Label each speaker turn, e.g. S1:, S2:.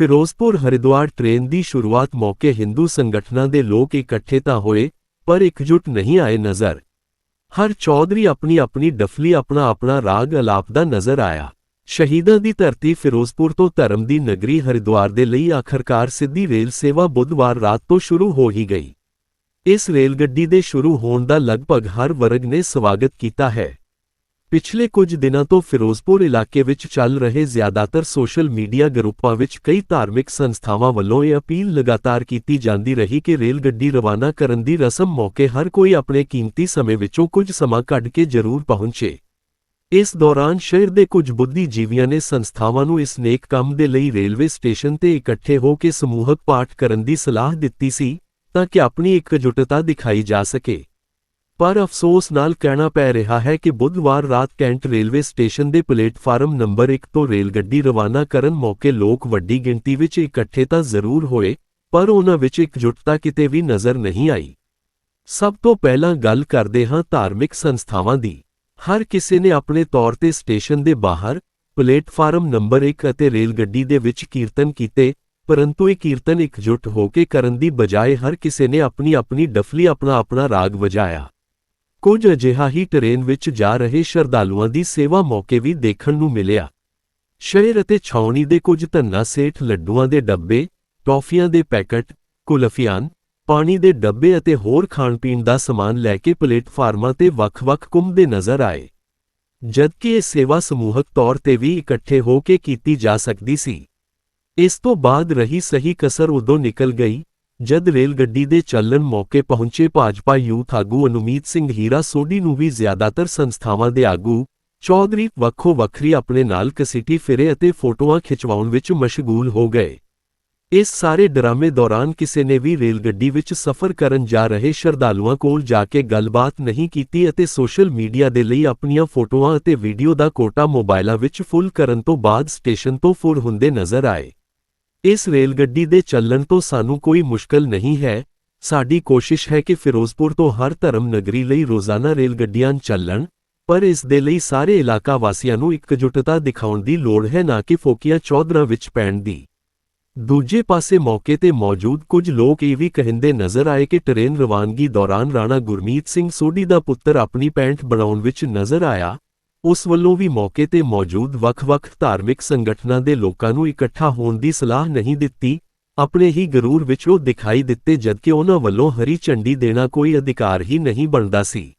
S1: Firozpur Haridwar train ਦੀ ਸ਼ੁਰੂਆਤ ਮੌਕੇ ਹਿੰਦੂ ਸੰਗਠਨਾਂ ਦੇ ਲੋਕ ਇਕੱਠੇ ਤਾਂ ਹੋਏ, ਪਰ ਇਕਜੁੱਟ ਨਹੀਂ ਆਏ ਨਜ਼ਰ। ਹਰ ਚੌਧਰੀ ਆਪਣੀ ਆਪਣੀ ਡਫਲੀ ਆਪਣਾ ਆਪਣਾ ਰਾਗ ਅਲਾਪਦਾ ਨਜ਼ਰ ਆਇਆ। ਸ਼ਹੀਦਾਂ ਦੀ ਧਰਤੀ ਫਿਰੋਜ਼ਪੁਰ ਤੋਂ ਧਰਮ ਦੀ ਨਗਰੀ ਹਰਿਦੁਆਰ ਦੇ ਲਈ ਆਖਰਕਾਰ ਸਿੱਧੀ ਰੇਲ ਸੇਵਾ ਬੁੱਧਵਾਰ ਰਾਤ ਤੋਂ ਸ਼ੁਰੂ ਹੋ ਹੀ ਗਈ। ਇਸ ਰੇਲ ਗੱਡੀ ਦੇ ਸ਼ੁਰੂ ਹੋਣ ਦਾ ਲਗਭਗ ਹਰ ਵਰਗ ਨੇ ਸਵਾਗਤ ਕੀਤਾ ਹੈ। ਪਿਛਲੇ ਕੁਝ ਦਿਨਾਂ ਤੋਂ ਫਿਰੋਜ਼ਪੁਰ ਇਲਾਕੇ ਵਿੱਚ ਚੱਲ ਰਹੇ ਜ਼ਿਆਦਾਤਰ ਸੋਸ਼ਲ ਮੀਡੀਆ ਗਰੁੱਪਾਂ ਵਿੱਚ ਕਈ ਧਾਰਮਿਕ ਸੰਸਥਾਵਾਂ ਵੱਲੋਂ ਇਹ ਅਪੀਲ ਲਗਾਤਾਰ ਕੀਤੀ ਜਾਂਦੀ ਰਹੀ ਕਿ ਰੇਲ ਗੱਡੀ ਰਵਾਨਾ ਕਰਨ ਦੀ ਰਸਮ ਮੌਕੇ ਹਰ ਕੋਈ ਆਪਣੇ ਕੀਮਤੀ ਸਮੇਂ ਵਿੱਚੋਂ ਕੁਝ ਸਮਾਂ ਕੱਢ ਕੇ ਜ਼ਰੂਰ ਪਹੁੰਚੇ। ਇਸ ਦੌਰਾਨ ਸ਼ਹਿਰ ਦੇ ਕੁਝ ਬੁੱਧੀਜੀਵੀਆਂ ਨੇ ਸੰਸਥਾਵਾਂ ਨੂੰ ਇਸ ਨੇਕ ਕੰਮ ਦੇ ਲਈ ਰੇਲਵੇ ਸਟੇਸ਼ਨ ਤੇ ਇਕੱਠੇ ਹੋ ਕੇ ਸਮੂਹਕ ਪਾਠ ਕਰਨ ਦੀ ਸਲਾਹ ਦਿੱਤੀ ਸੀ ਤਾਂ ਕਿ ਆਪਣੀ ਇਕਜੁੱਟਤਾ ਦਿਖਾਈ ਜਾ ਸਕੇ। ਪਰ ਅਫਸੋਸ ਨਾਲ ਕਹਿਣਾ ਪੈ ਰਿਹਾ ਹੈ ਕਿ ਬੁੱਧਵਾਰ ਰਾਤ ਕੈਂਟ ਰੇਲਵੇ ਸਟੇਸ਼ਨ ਦੇ ਪਲੇਟਫਾਰਮ ਨੰਬਰ 1 ਤੋਂ ਰੇਲ ਗੱਡੀ ਰਵਾਨਾ ਕਰਨ ਮੌਕੇ ਲੋਕ ਵੱਡੀ ਗਿਣਤੀ ਵਿੱਚ ਇਕੱਠੇ ਤਾਂ ਜ਼ਰੂਰ ਹੋਏ, ਪਰ ਉਹਨਾਂ ਵਿੱਚ ਇਕਜੁੱਟਤਾ ਕਿਤੇ ਵੀ ਨਜ਼ਰ ਨਹੀਂ ਆਈ। ਸਭ ਤੋਂ ਪਹਿਲਾਂ ਗੱਲ ਕਰਦੇ ਹਾਂ ਧਾਰਮਿਕ ਸੰਸਥਾਵਾਂ ਦੀ। ਹਰ ਕਿਸੇ ਨੇ ਆਪਣੇ ਤੌਰ ਤੇ ਸਟੇਸ਼ਨ ਦੇ ਬਾਹਰ ਪਲੇਟਫਾਰਮ ਨੰਬਰ 1 ਅਤੇ ਰੇਲ ਗੱਡੀ ਦੇ ਵਿੱਚ ਕੀਰਤਨ ਕੀਤੇ, ਪਰੰਤੂ ਇਹ ਕੀਰਤਨ ਇਕਜੁੱਟ ਹੋ ਕੇ ਕਰਨ ਦੀ ਬਜਾਏ ਹਰ ਕਿਸੇ ਨੇ ਆਪਣੀ ਆਪਣੀ ਡਫਲੀ ਆਪਣਾ ਆਪਣਾ ਰਾਗ ਵਜਾਇਆ। ਕੁਝ ਅਜਿਹਾ ਹੀ ਟ੍ਰੇਨ ਵਿੱਚ ਜਾ ਰਹੇ ਸ਼ਰਧਾਲੂਆਂ ਦੀ ਸੇਵਾ ਮੌਕੇ ਵੀ ਦੇਖਣ ਨੂੰ ਮਿਲਿਆ। ਸ਼ਹਿਰ ਅਤੇ ਛਾਉਣੀ ਦੇ ਕੁਝ ਧੰਨਾ ਸੇਠ ਲੱਡੂਆਂ ਦੇ ਡੱਬੇ, ਟੌਫੀਆਂ ਦੇ ਪੈਕਟ, ਕੁਲਫੀਆਂ, ਪਾਣੀ ਦੇ ਡੱਬੇ ਅਤੇ ਹੋਰ ਖਾਣ-ਪੀਣ ਦਾ ਸਮਾਨ ਲੈ ਕੇ ਪਲੇਟਫਾਰਮਾਂ ਤੇ ਵੱਖ-ਵੱਖ ਘੁੰਮਦੇ ਨਜ਼ਰ ਆਏ। ਜਦਕਿ ਇਹ ਸੇਵਾ ਸਮੂਹਕ ਤੌਰ ਤੇ ਵੀ ਇਕੱਠੇ ਹੋ ਕੇ ਕੀਤੀ ਜਾ ਸਕਦੀ ਸੀ, ਇਸ ਤੋਂ ਬਾਅਦ ਰਹੀ ਸਹੀ ਕਸਰ ਉਦੋਂ ਨਿਕਲ ਗਈ ਜਦ ਰੇਲ ਗੱਡੀ ਦੇ ਚੱਲਣ ਮੌਕੇ ਪਹੁੰਚੇ ਭਾਜਪਾ ਯੂਥ ਆਗੂ ਅਨੁਮੀਤ ਸਿੰਘ ਹੀਰਾ ਸੋਢੀ ਨੂੰ ਵੀ ਜ਼ਿਆਦਾਤਰ ਸੰਸਥਾਵਾਂ ਦੇ ਆਗੂ ਚੌਧਰੀ ਵੱਖੋ ਵੱਖਰੀ ਆਪਣੇ ਨਾਲ ਕਸਿਟੀ ਫਿਰੇ ਅਤੇ ਫੋਟੋਆਂ ਖਿਚਵਾਉਣ ਵਿੱਚ ਮਸ਼ਗੂਲ ਹੋ ਗਏ। ਇਸ ਸਾਰੇ ਡਰਾਮੇ ਦੌਰਾਨ ਕਿਸੇ ਨੇ ਵੀ ਰੇਲ ਗੱਡੀ ਵਿੱਚ ਸਫ਼ਰ ਕਰਨ ਜਾ ਰਹੇ ਸ਼ਰਧਾਲੂਆਂ ਕੋਲ ਜਾ ਕੇ ਗੱਲਬਾਤ ਨਹੀਂ ਕੀਤੀ ਅਤੇ ਸੋਸ਼ਲ ਮੀਡੀਆ ਦੇ ਲਈ ਆਪਣੀਆਂ ਫੋਟੋਆਂ ਅਤੇ ਵੀਡੀਓ ਦਾ ਕੋਟਾ ਮੋਬਾਈਲਾਂ ਵਿੱਚ ਫੁੱਲ ਕਰਨ ਤੋਂ ਬਾਅਦ ਸਟੇਸ਼ਨ ਤੋਂ ਫੁਰ ਹੁੰਦੇ ਨਜ਼ਰ ਆਏ। ਇਸ ਰੇਲ ਗੱਡੀ ਦੇ ਚੱਲਣ ਤੋਂ ਸਾਨੂੰ ਕੋਈ ਮੁਸ਼ਕਲ ਨਹੀਂ ਹੈ। ਸਾਡੀ ਕੋਸ਼ਿਸ਼ ਹੈ ਕਿ ਫਿਰੋਜ਼ਪੁਰ ਤੋਂ ਹਰ ਧਰਮ ਨਗਰੀ ਲਈ ਰੋਜ਼ਾਨਾ ਰੇਲ ਗੱਡੀਆਂ ਚੱਲਣ, ਪਰ ਇਸ ਦੇ ਲਈ ਸਾਰੇ ਇਲਾਕਾ ਵਾਸੀਆਂ ਨੂੰ ਇਕਜੁੱਟਤਾ ਦਿਖਾਉਣ ਦੀ ਲੋੜ ਹੈ ਨਾ ਕਿ ਫੋਕੀਆ ਚੌਧਰਾਂ ਵਿੱਚ ਪੈਣ ਦੀ। ਦੂਜੇ ਪਾਸੇ ਮੌਕੇ ਤੇ ਮੌਜੂਦ ਕੁਝ ਲੋਕ ਇਹ ਵੀ ਕਹਿੰਦੇ ਨਜ਼ਰ ਆਏ ਕਿ ਟ੍ਰੇਨ ਰਵਾਨਗੀ ਦੌਰਾਨ ਰਾਣਾ ਗੁਰਮੀਤ ਸਿੰਘ ਸੋਢੀ ਦਾ ਪੁੱਤਰ ਆਪਣੀ ਪੈਂਟ ਬਣਾਉਣ ਵਿੱਚ ਨਜ਼ਰ ਆਇਆ। ਉਸ ਵੱਲੋਂ ਵੀ ਮੌਕੇ ਤੇ ਮੌਜੂਦ ਵੱਖ-ਵੱਖ ਧਾਰਮਿਕ ਸੰਗਠਨਾਂ ਦੇ ਲੋਕਾਂ ਨੂੰ ਇਕੱਠਾ ਹੋਣ ਦੀ ਸਲਾਹ ਨਹੀਂ ਦਿੱਤੀ, ਆਪਣੇ ਹੀ ਗਰੂਰ ਵਿੱਚ ਉਹ ਦਿਖਾਈ ਦਿੱਤੇ ਜਦਕਿ ਉਹਨਾਂ ਵੱਲੋਂ ਹਰੀ ਝੰਡੀ ਦੇਣਾ ਕੋਈ ਅਧਿਕਾਰ ਹੀ ਨਹੀਂ ਬਣਦਾ ਸੀ।